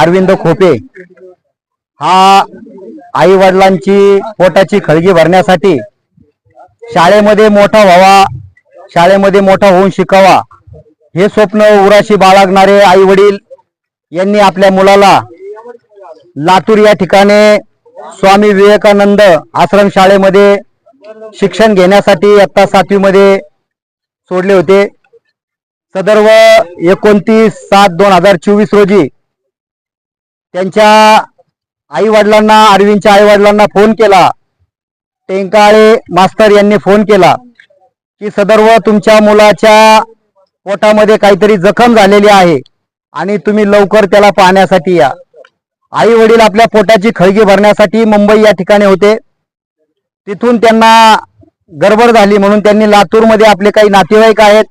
अरविंद खोपे. हा आई वडिलांची पोटाची खळगी भरण्यासाठी शाळेमध्ये मोठा व्हावा शाळेमध्ये मोठा होऊन शिकावा हे स्वप्न उराशी बाळगणारे आई वडील यांनी आपल्या मुलाला लातूर या ठिकाणी स्वामी विवेकानंद आश्रम शाळेमध्ये शिक्षण घेण्यासाठी इयत्ता सातवीमध्ये सोडले होते. सदर्व एकोणतीस सात दोन हजार चोवीस रोजी त्यांच्या आई वडिलांना अरविंदच्या आई वडिलांना फोन केला. टेंकाळे मास्तर यांनी फोन केला की सदर्व तुमच्या मुलाच्या पोटामध्ये काहीतरी जखम झालेली आहे आणि तुम्ही लवकर त्याला पाहण्यासाठी या. आई वडील आपल्या पोटाची खळगी भरण्यासाठी मुंबई या ठिकाणी होते. तिथून त्यांना गडबड झाली म्हणून त्यांनी लातूरमध्ये आपले काही नातेवाईक आहेत.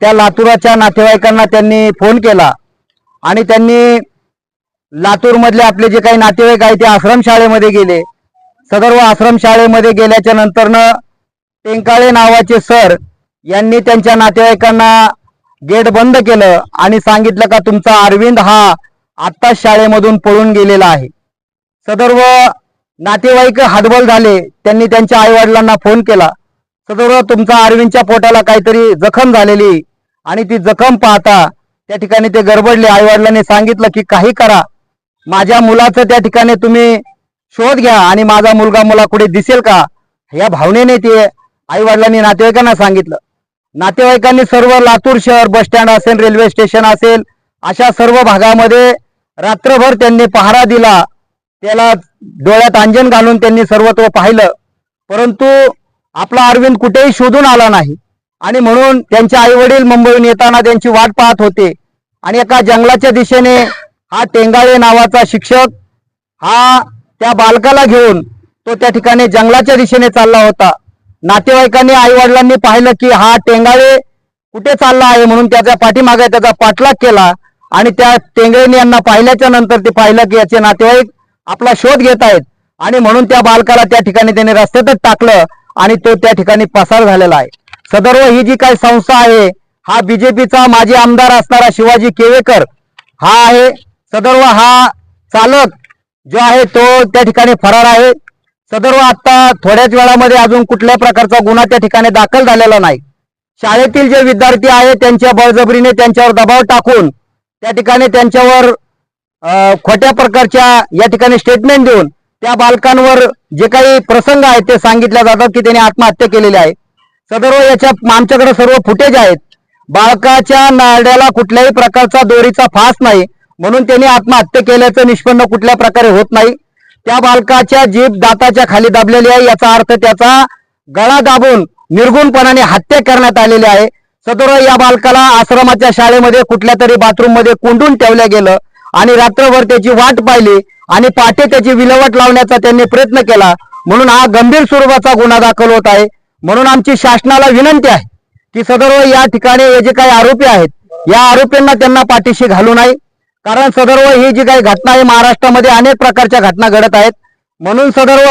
त्या लातूराच्या नातेवाईकांना त्यांनी फोन केला आणि त्यांनी लातूरमधले आपले जे काही नातेवाईक आहे ते आश्रमशाळेमध्ये गेले. सदर्व आश्रमशाळेमध्ये गेल्याच्या नंतरनं टेंकाळे नावाचे सर यांनी त्यांच्या नातेवाईकांना गेट बंद केलं आणि सांगितलं का तुमचा अरविंद हा आत्ताच शाळेमधून पळून गेलेला आहे. सदर्व नातेवाईक हातबल झाले. त्यांनी त्यांच्या आईवडिलांना फोन केला. सदर्व तुमचा अरविंदच्या पोटाला काहीतरी जखम झालेली आणि ती जखम पाहता त्या ठिकाणी ते गडबडले आईवडिलांनी सांगितलं की काही करा. माझ्या मुलाचं त्या ठिकाणी तुम्ही शोध घ्या आणि माझा मुलगा मला कुठे दिसेल का? या भावनेने ते आई वडिलांनी नातेवाईकांना सांगितलं. नातेवाईकांनी सर्व लातूर शहर बस स्टँड असेल रेल्वे स्टेशन असेल अशा सर्व भागामध्ये रात्रभर त्यांनी पहारा दिला. त्याला डोळ्यात अंजन घालून त्यांनी सर्वत्व पाहिलं. परंतु आपला अरविंद कुठेही शोधून आला नाही. आणि म्हणून त्यांचे आई वडील मुंबईहून येताना त्यांची वाट पाहत होते. आणि एका जंगलाच्या दिशेने हा टेंगाळे नावाचा शिक्षक हा त्या बालकाला घेऊन तो त्या ठिकाणी जंगलाच्या दिशेने चालला होता. नातेवाईकांनी आई वडिलांनी पाहिलं की हा टेंगाळे कुठे चालला आहे म्हणून त्याच्या पाठीमागे त्याचा पाठलाग केला आणि त्या टेंगळेने यांना पाहिल्याच्या नंतर ते पाहिलं की याचे नातेवाईक आपला शोध घेत आहेत आणि म्हणून त्या बालकाला त्या ठिकाणी त्याने रस्त्यातच टाकलं आणि तो त्या ठिकाणी पसार झालेला आहे. सदर्व ही जी काही संस्था आहे हा बीजेपीचा माजी आमदार असणारा शिवाजी केवेकर हा आहे सदर्व हा चालक जो आहे तो त्या ठिकाणी फरार आहे. सदर्व आता थोड्याच वेळामध्ये अजून कुठल्या प्रकारचा गुन्हा त्या ठिकाणी दाखल झालेला नाही. शाळेतील जे विद्यार्थी आहे त्यांच्या बळजबरीने त्यांच्यावर दबाव टाकून त्या ठिकाणी त्यांच्यावर खोट्या प्रकारच्या या ठिकाणी स्टेटमेंट देऊन त्या बालकांवर जे काही प्रसंग आहेत ते सांगितल्या जातात की त्यांनी आत्महत्या केलेली आहे. सदर्व याच्या आमच्याकडे सर्व फुटेज आहेत. बालकाच्या नारड्याला कुठल्याही प्रकारचा दोरीचा फास नाही. म्हणून त्यांनी आत्महत्या केल्याचं निष्पन्न कुठल्या प्रकारे होत नाही. त्या बालकाच्या जीभ दाताच्या खाली दाबलेली आहे. याचा अर्थ त्याचा गळा दाबून निर्गुणपणाने हत्या करण्यात आलेली आहे. सदर या बालकाला आश्रमाच्या शाळेमध्ये कुठल्या तरी बाथरूममध्ये कुंडून कोंडून ठेवलं गेलं आणि रात्रभर त्याची वाट पाहिली आणि पाठे त्याची विलवट लावण्याचा त्यांनी प्रयत्न केला. म्हणून हा गंभीर स्वरूपाचा गुन्हा दाखल होत आहे. म्हणून आमची शासनाला विनंती आहे की सदर्व या ठिकाणी हे जे काही आरोपी आहेत या आरोपींना त्यांना पाठीशी घालू नये. कारण सदर्व ही जी काही घटना आहे महाराष्ट्रामध्ये अनेक प्रकारच्या घटना घडत आहेत. म्हणून सदर्व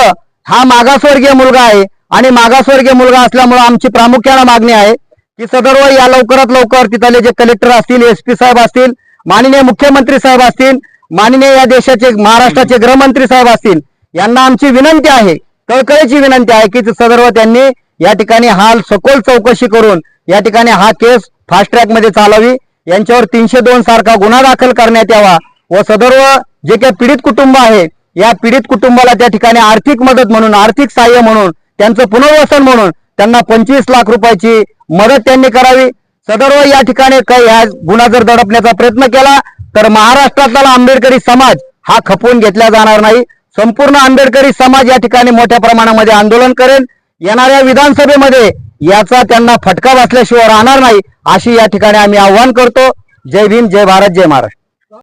हा मागासवर्गीय मुलगा आहे आणि मागासवर्गीय मुलगा असल्यामुळे आमची प्रामुख्याने मागणी आहे की सदर्व या लवकरात लवकर तिथले जे कलेक्टर असतील एस पी साहेब असतील माननीय मुख्यमंत्री साहेब असतील माननीय या देशाचे महाराष्ट्राचे गृहमंत्री साहेब असतील यांना आमची विनंती आहे कळकळीची विनंती आहे की सदर्व त्यांनी या ठिकाणी हा सखोल चौकशी करून या ठिकाणी हा केस फास्ट ट्रॅकमध्ये चालावी. यांच्यावर तीनशे दोन सारखा गुन्हा दाखल करण्यात यावा व सदर्व जे काही पीडित कुटुंब आहे या पीडित कुटुंबाला त्या ठिकाणी आर्थिक मदत म्हणून आर्थिक सहाय्य म्हणून त्यांचं पुनर्वसन म्हणून त्यांना पंचवीस लाख रुपयाची मदत त्यांनी करावी. सदर्व या ठिकाणी काही ह्या गुन्हा जर दडपण्याचा प्रयत्न केला तर महाराष्ट्रातला आंबेडकरी समाज हा खपवून घेतला जाणार नाही. संपूर्ण आंबेडकरी समाज या ठिकाणी मोठ्या प्रमाणामध्ये आंदोलन करेल. येणाऱ्या विधानसभेमध्ये याचा त्यांना फटका बसल्याशिवाय राहणार नाही अशी या ठिकाणी आम्ही आव्हान करतो. जय भीम जय भारत जय महाराष्ट्र.